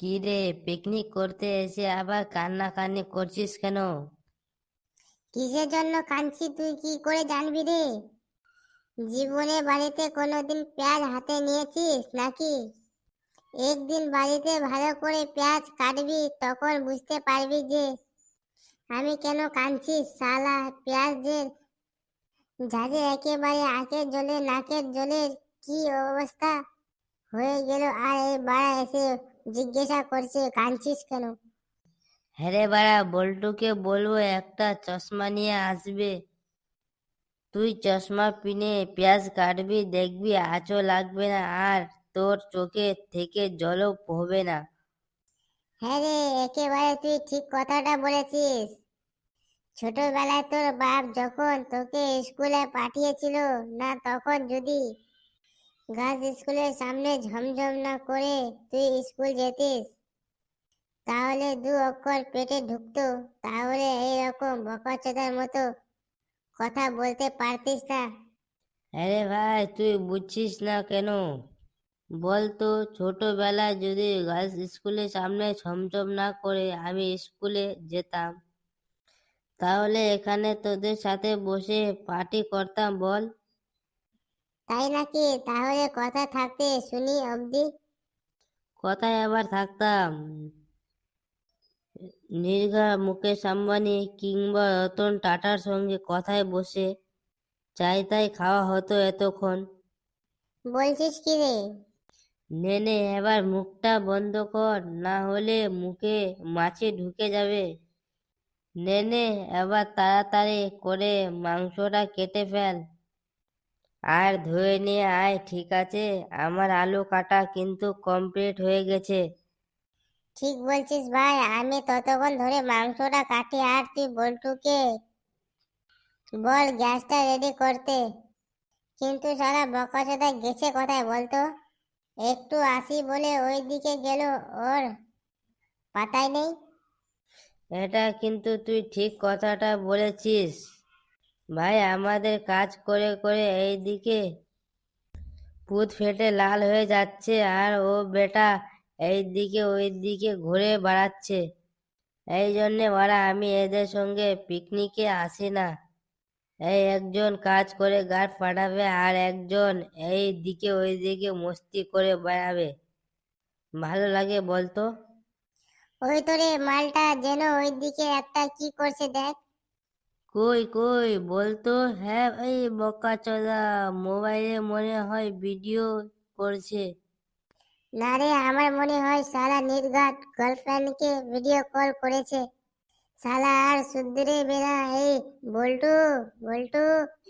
কি রে পিকনিক করতে এসে আবার কান্নাকান্নি করছিস কেন? কিসের জন্য কাঁদছি তুই কি করে জানবি রে? জীবনে বাড়িতে কোনোদিন পেঁয়াজ হাতে নিয়েছিস নাকি? একদিন বাড়িতে ভালো করে পেঁয়াজ কাটবি, তখন বুঝতে পারবি যে আমি কেন কাঁদছি। সালা পেঁয়াজের ঝাঁঝে একেবারে আঁকের জলে, নাকের জলের কি অবস্থা হয়ে গেল আর এই বাড়া এসে জিজ্ঞাসা করছে কাঁদছিস কেন? হ্যাঁ বাড়া বল্টুকে বলব একটা চশমা নিয়ে আসবে। তুই চশমা পিনে পেঁয়াজ কাটবি দেখবি আঁচও লাগবে না আর তোর চোখে থেকে জলও হবে না। হ্যাঁ রে একেবারে তুই ঠিক কথাটা বলেছিস। ছোটবেলায় তোর বাপ যখন তোকে স্কুলে পাঠিয়েছিল না তখন যদি গাছ স্কুলের সামনে ঝমঝম না করে তুই স্কুল যেতিস। তাহলে দু অক্ষর পেটে ঢুকতো, তাহলে এইরকম বকাচোদার মতো কথা বলতে পারতিস না। আরে ভাই, তুই বুঝছিস না কেন? বলতো, ছোটবেলায় যদি গার্লস স্কুলের সামনে ছমছম না করে আমি স্কুলে যেতাম, তাহলে এখানে তোদের সাথে বসে পার্টি করতাম বল। তাই নাকি? তাহলে কথা থাকতে শুনি অবধি। কথায় আবার থাকতাম। নির্ঘা মুকেশ আম্বানি কিংবা রতন টাটার সঙ্গে কথায় বসে চাই তাই খাওয়া হতো এতক্ষণ। বলছিস কি রে? নে নে এবার মুখটা বন্ধ কর না হলে মুখে মাছি ঢুকে যাবে। নেনে এবার তাড়াতাড়ি করে মাংসটা কেটে ফেল। আর ধুয়ে নিয়ে আয় ঠিক আছে? আমার আলু কাটা কিন্তু কমপ্লিট হয়ে গেছে। ঠিক বলছিস ভাই আমি ততক্ষণ ধরে মাংসটা কাটি আর তুই বল্টুকে বল গ্যাসটা রেডি করতে। কিন্তু সারা বকাচোদা গেছে কোথায় বলতো? একটু আসি বলে ওই দিকে গেল ওর পাতাই নেই। এটা কিন্তু তুই ঠিক কথাটা বলেছিস। ভাই, আমাদের কাজ করে করে এই দিকে পুত ফেটে লাল হয়ে যাচ্ছে আর ও বেটা এই দিকে ওই দিকে ঘুরে বেড়াচ্ছে। এই জন্যে ওরা আমি এদের সঙ্গে পিকনিকে আসি না। এই একজন কাজ করে গাছ ফাটাবে আর একজন এই দিকে ওই দিকে মস্তি করে বেড়াবে। ভালো লাগে বলতো? ওই তোরে মালটা যেন ওই দিকে একটা কি করছে দেখ। কই কই? বলতো হ্যাঁ এই বকা চোদা মোবাইলে মনে হয় ভিডিও করছে। না রে আমার মনে হয় সারা নির্ঘাত গার্লফ্রেন্ডকে ভিডিও কল করেছে। সালা আর শুদ্ধরে বেড়া এই বল্টু বল্টু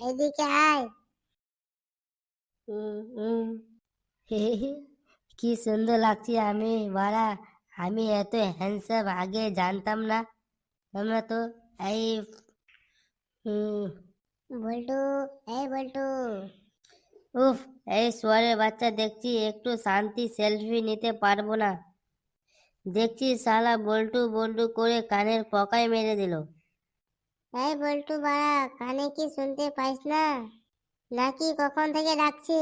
এদিকে আয়। কি সুন্দর লাগছে আমি বাড়া। আমি এত হ্যান্ডসাম আগে জানতাম না। আমরা তো এই উম, বল্টু এই বল্টু। উফ এই সোয়ারের বাচ্চা দেখছি একটু শান্তি সেলফি নিতে পারব না। দেখছি শালা বল্টু বল্টু করে কানের পকায় মেরে দিল। এই বল্টু বাড়া কানে কি শুনতে পাইস না? নাকি কখন থেকে ডাকছি?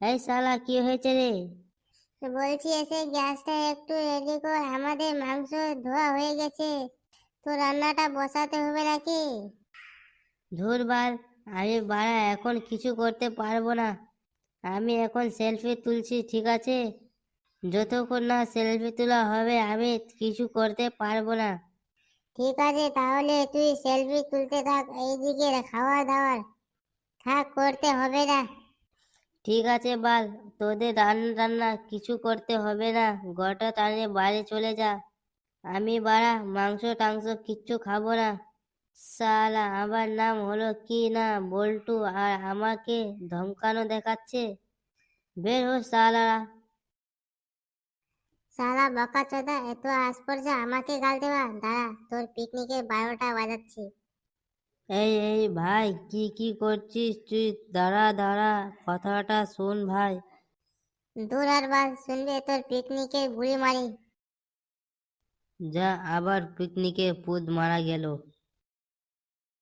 এই শালা কি হয়েছে রে? বলছি এসে গ্যাসটা একটু রেডি কর আমাদের মাংস ধোয়া হয়ে গেছে। তো রান্নাটা বসাতে হবে নাকি? ধুর বাল আমি বাড়া এখন কিছু করতে পারব না। আমি এখন সেলফি তুলছি ঠিক আছে? যতক্ষণ না সেলফি তোলা হবে আমি কিছু করতে পারব না। ঠিক আছে তাহলে তুই সেলফি তুলতে থাক এইদিকে খাওয়া দাওয়ার থাক করতে হবে না। ঠিক আছে বাল তোদের রান্না টান্না কিছু করতে হবে না। গোটা টানে বাড়ি চলে যা। আমি বাড়া মাংস টাংস কিচ্ছু খাব না। সালা আমার নাম হলো কি না বল্টু আর আমাকে ধমকানো দেখাচ্ছে। বের হো সালারা। সালা বকা চোদা এত আস্পর্শা আমাকে গাল দেওয়া দাঁড়া তোর পিকনিকের বারোটা বাজাচ্ছি। এই এই ভাই কি কি করছিস তুই? দাঁড়া দাঁড়া কথাটা শোন ভাই। দূর আর বাল শুনবে তোর পিকনিকে বুড়ি মারি। যা আবার পিকনিকে পুদ মারা গেল।